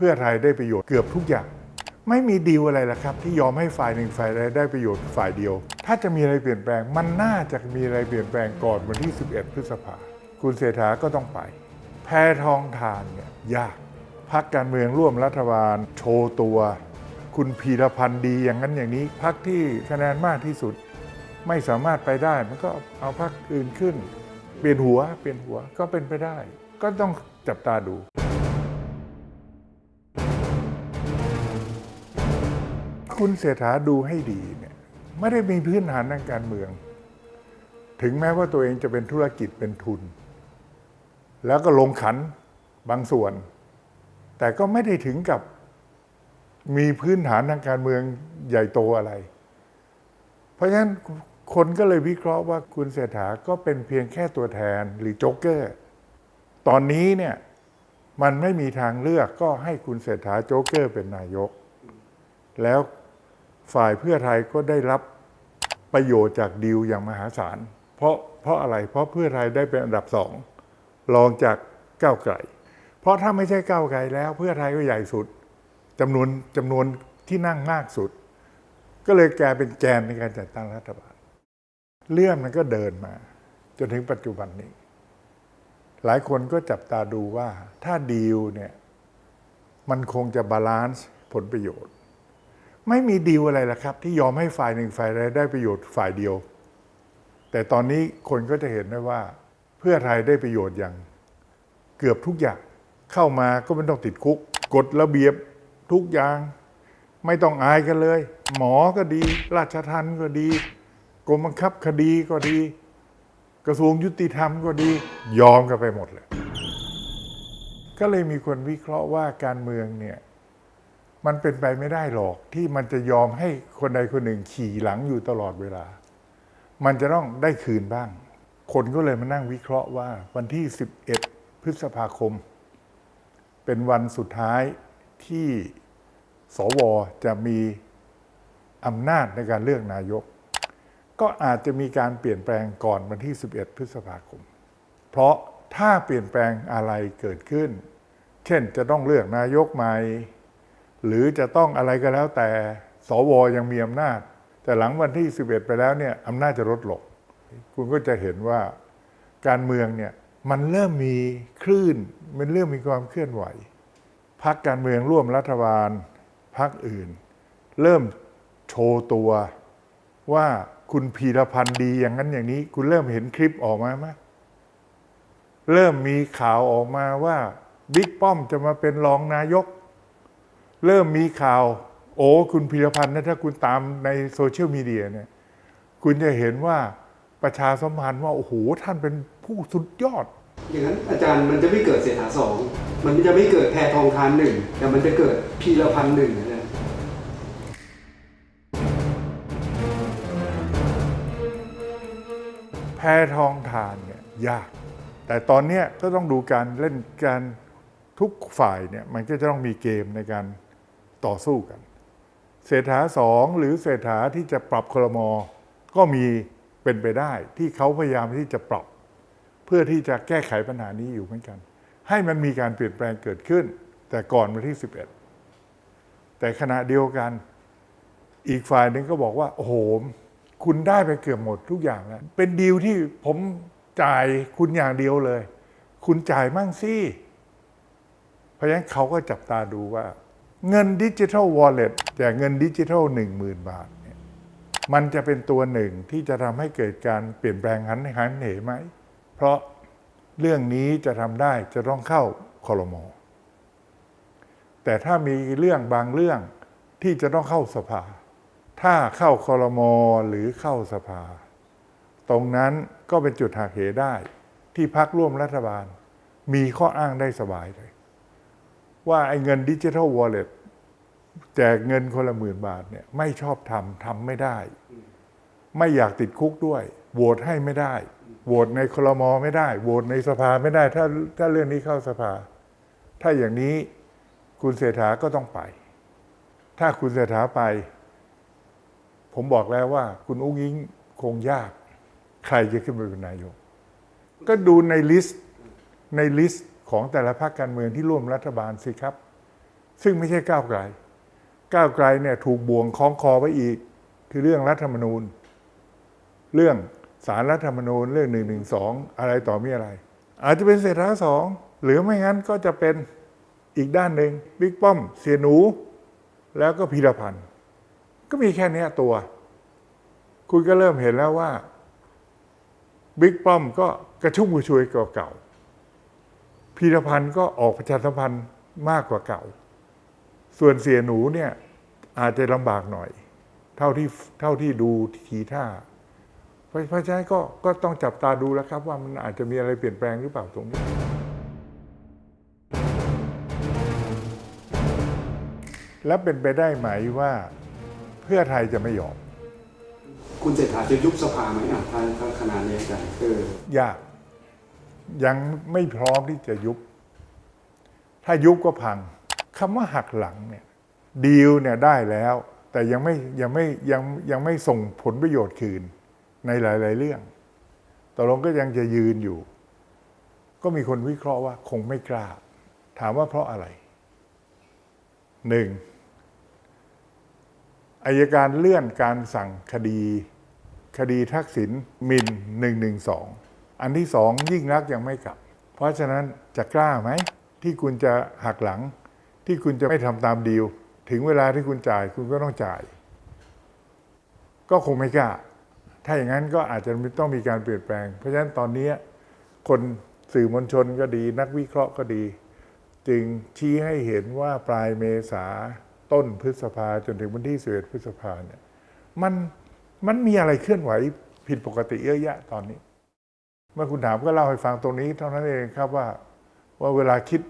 เพื่อไทยได้ประโยชน์เกือบทุกอย่าง ไม่มีดีลอะไรละครับ ที่ยอมให้ฝ่ายหนึ่งฝ่ายใดได้ประโยชน์ฝ่ายเดียว ถ้าจะมีอะไรเปลี่ยนแปลง มันน่าจะมีอะไรเปลี่ยนแปลงก่อนวันที่ 11 พฤษภาคุณเศรษฐาก็ต้องไป แพทองทานเนี่ยยากพักการเมืองร่วมรัฐบาลโชว์ตัว คุณพีรพันธ์ดีอย่างนั้นอย่างนี้พักที่คะแนนมากที่สุด ไม่สามารถไปได้มันก็เอาพักอื่นขึ้น เปลี่ยนหัวเปลี่ยนหัวก็เป็นไปได้ ก็ต้องจับตาดู คุณเศรษฐาดูให้ดีเนี่ยไม่ได้มีพื้นฐานทางการเมือง ถึงแม้ว่าตัวเองจะเป็นธุรกิจเป็นทุน แล้วก็ลงขันบางส่วน แต่ก็ไม่ได้ถึงกับมีพื้นฐานทางการเมืองใหญ่โตอะไร เพราะฉะนั้นคนก็เลยวิเคราะห์ว่าคุณเศรษฐาก็เป็นเพียงแค่ตัวแทนหรือโจ๊กเกอร์ ตอนนี้เนี่ยมันไม่มีทางเลือกก็ให้คุณเศรษฐาโจ๊กเกอร์เป็นนายก แล้ว ฝ่ายเพื่อไทยก็ได้รับประโยชน์จากดีลอย่างมหาศาล เพราะเพราะอะไร เพราะเพื่อไทยได้เป็นอันดับสองรองจากก้าวไกล เพราะถ้าไม่ใช่ก้าวไกลแล้ว เพื่อไทยก็ใหญ่สุดจำนวนจำนวนที่นั่งมากสุด ก็เลยกลายเป็นแกนในการจัดตั้งรัฐบาล เรื่องมันก็เดินมา จนถึงปัจจุบันนี้ หลายคนก็จับตาดูว่าถ้าดีลเนี่ยมันคงจะบาลานซ์ผลประโยชน์ ไม่มีดีลอะไรละครับ ที่ยอมให้ฝ่ายหนึ่งฝ่ายใดได้ประโยชน์ฝ่ายเดียว แต่ตอนนี้คนก็จะเห็นได้ว่า เพื่อไทยได้ประโยชน์อย่าง เกือบทุกอย่างเข้ามาก็ไม่ต้องติดคุกกฎระเบียบทุกอย่าง ไม่ต้องอายกันเลย หมอก็ดี ราชทัณฑ์ก็ดีกรมบังคับคดีก็ดี กระทรวงยุติธรรมก็ดี ยอมกันไปหมดเลย ก็เลยมีคนวิเคราะห์ว่าการเมืองเนี่ย มันเป็นไปไม่ได้หรอกที่มันจะยอมให้คนใดคนหนึ่งขี่หลังอยู่ตลอดเวลา มันจะต้องได้คืนบ้าง คนก็เลยมานั่งวิเคราะห์ว่า วันที่ 11 พฤษภาคม เป็นวันสุดท้ายที่สวจะมีอำนาจในการเลือกนายก ก็อาจจะมีการเปลี่ยนแปลงก่อนวันที่ 11 พฤษภาคม เพราะถ้าเปลี่ยนแปลงอะไรเกิดขึ้น เช่นจะต้องเลือกนายกใหม่ หรือจะต้องอะไรก็แล้วแต่สวยังมีอำนาจ แต่หลังวันที่ 11 ไปแล้วเนี่ยอำนาจจะลดลงคุณก็จะเห็นว่าการเมืองเนี่ยมันเริ่มมีคลื่น มันเริ่มมีความเคลื่อนไหวพักการเมืองร่วมรัฐบาลพักอื่น เริ่มโชว์ตัวว่าคุณพีรพันธ์ดีอย่างนั้นอย่างนี้ คุณเริ่มเห็นคลิปออกมาไหมเริ่มมีข่าวออกมาว่าบิ๊กป้อมจะมาเป็นรองนายก เริ่มมีข่าว โอ้คุณพีรพันธ์นะถ้าคุณตามในโซเชียลมีเดียเนี่ยคุณจะเห็นว่าประชาสัมพันธ์ว่า โอ้โห ท่านเป็นผู้สุดยอด อย่างนั้นอาจารย์มันจะไม่เกิดเศรษฐาสองมันจะไม่เกิดแพทองทานหนึ่งแต่มันจะเกิดพีรพันธ์หนึ่งนะแพทองทานเนี่ยยาก แต่ตอนเนี้ยก็ต้องดูการเล่นการทุกฝ่ายเนี่ยมันก็จะต้องมีเกมในการ ต่อสู้กัน เศรษฐาสองหรือเศรษฐาที่จะปรับคลมก็มีเป็นไปได้ ที่เขาพยายามที่จะปรับ เพื่อที่จะแก้ไขปัญหานี้อยู่เหมือนกัน ให้มันมีการเปลี่ยนแปลงเกิดขึ้น แต่ก่อนวันที่ 11 แต่ขณะเดียวกัน อีกฝ่ายหนึ่งก็บอกว่า โอ้โหคุณได้ไปเกือบหมดทุกอย่างแล้วเป็นดีลที่ผมจ่ายคุณอย่างเดียวเลย คุณจ่ายมั่งสิเพราะฉะนั้นเขาก็จับตาดูว่า เงินดิจิทัลวอลเล็ตแต่เงินดิจิทัลหนึ่งหมื่นบาทเนี่ยมันจะเป็นตัวหนึ่งที่จะทำให้เกิดการเปลี่ยนแปลงหันหันเหไหม เพราะเรื่องนี้จะทำได้จะต้องเข้าคอรมอแต่ถ้ามีเรื่องบางเรื่องที่จะต้องเข้าสภา ถ้าเข้าคอรมอหรือเข้าสภา ตรงนั้นก็เป็นจุดหักเหได้ที่พักร่วมรัฐบาล มีข้ออ้างได้สบายเลย ว่าไอ้เงินดิจิทัลวอลเล็ตแจกเงินคนละหมื่นบาทเนี่ยไม่ชอบทำทำไม่ได้ ไม่อยากติดคุกด้วยโหวตให้ไม่ได้โหวตในคลมอไม่ได้โหวตในสภาไม่ได้ ถ้าถ้าเรื่องนี้เข้าสภา ถ้าอย่างนี้คุณเศรษฐาก็ต้องไป ถ้าคุณเศรษฐาไป ผมบอกแล้วว่า คุณอุ้งอิงคงยาก ใครจะขึ้นไปเป็นนายก ก็ดูในลิสต์ในลิสต์ ของแต่ละพรรคการเมืองที่ร่วมรัฐบาลสิครับ ซึ่งไม่ใช่ก้าวไกล ก้าวไกลเนี่ยถูกบ่วงคล้องคอไว้อีก คือเรื่องรัฐธรรมนูญ เรื่องสารรัฐธรรมนูญเรื่องหนึ่งหนึ่งสองอะไรต่อมีอะไร อาจจะเป็นเศรษฐาสองหรือไม่งั้นก็จะเป็นอีกด้านหนึ่งบิ๊กป้อม เสียหนู แล้วก็พีรพันธ์ก็มีแค่เนี้ยตัว คุณก็เริ่มเห็นแล้วว่าบิ๊กป้อมก็กระชุ่มกระชวยเก่า พีรพันธ์ก็ออกประชาสัมพันธ์มากกว่าเก่า ส่วนเสียหนูเนี่ยอาจจะลำบากหน่อย เท่าที่เท่าที่ดูทีท่าเพราะเพราะฉะนั้นก็ก็ต้องจับตาดูแล้วครับ ว่ามันอาจจะมีอะไรเปลี่ยนแปลงหรือเปล่าตรงนี้แล้วเป็นไปได้ไหมว่าเพื่อไทยจะไม่ยอม คุณเศรษฐาจะยุบสภาไหมอะถ้าถ้าขนาดนี้อาจารย์เออยาก ยังไม่พร้อมที่จะยุบ ถ้ายุบก็พังคำว่าหักหลังเนี่ยดีลเนี่ยได้แล้ว แต่ยังไม่ยังไม่ยังยังไม่ส่งผลประโยชน์คืนในหลาย ๆ เรื่องตกลงก็ยังจะยืนอยู่ ก็มีคนวิเคราะห์ว่าคงไม่กล้า ถามว่าเพราะอะไรหนึ่งอายการเลื่อนการสั่งคดี คดีทักษิณมินหนึ่งหนึ่งสอง อันที่สองยิ่งรักยังไม่กลับ เพราะฉะนั้นจะกล้าไหม ที่คุณจะหักหลัง ที่คุณจะไม่ทำตามดีล ถึงเวลาที่คุณจ่ายคุณก็ต้องจ่าย ก็คงไม่กล้า ถ้าอย่างนั้นก็อาจจะต้องมีการเปลี่ยนแปลง เพราะฉะนั้นตอนนี้คนสื่อมวลชนก็ดี นักวิเคราะห์ก็ดี จึงชี้ให้เห็นว่าปลายเมษาต้นพฤษภาจนถึงวันที่11พฤษภาเนี่ยมันมันมีอะไรเคลื่อนไหวผิดปกติเยอะแยะตอนนี้ มื่อคุณถามก็เล่าให้ฟังตรงนี้เท่านั้นเองครับว่าว่าเวลาคิด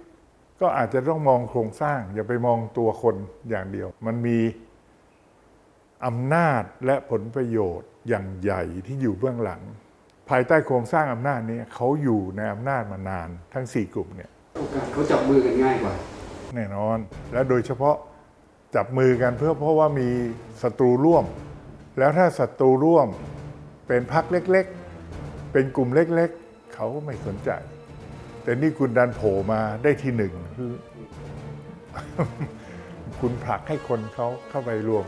ก็อาจจะต้องมองโครงสร้าง อย่าไปมองตัวคนอย่างเดียว มันมีอำนาจและผลประโยชน์อย่างใหญ่ที่อยู่เบื้องหลัง ภายใต้โครงสร้างอำนาจนี้เขาอยู่ในอำนาจมานานทั้งสี่กลุ่มเนี่ยโอกาสเขาจับมือกันง่ายกว่า แน่นอน และโดยเฉพาะจับมือกันเพื่อเพราะว่ามีศัตรูร่วม แล้วถ้าศัตรูร่วมเป็นพรรคเล็กๆ เป็นกลุ่มเล็กๆ เขาก็ไม่สนใจ แต่นี่คุณดันโผล่มาได้ที่หนึ่งคือคุณผลักให้คนเขาเข้าไปรวม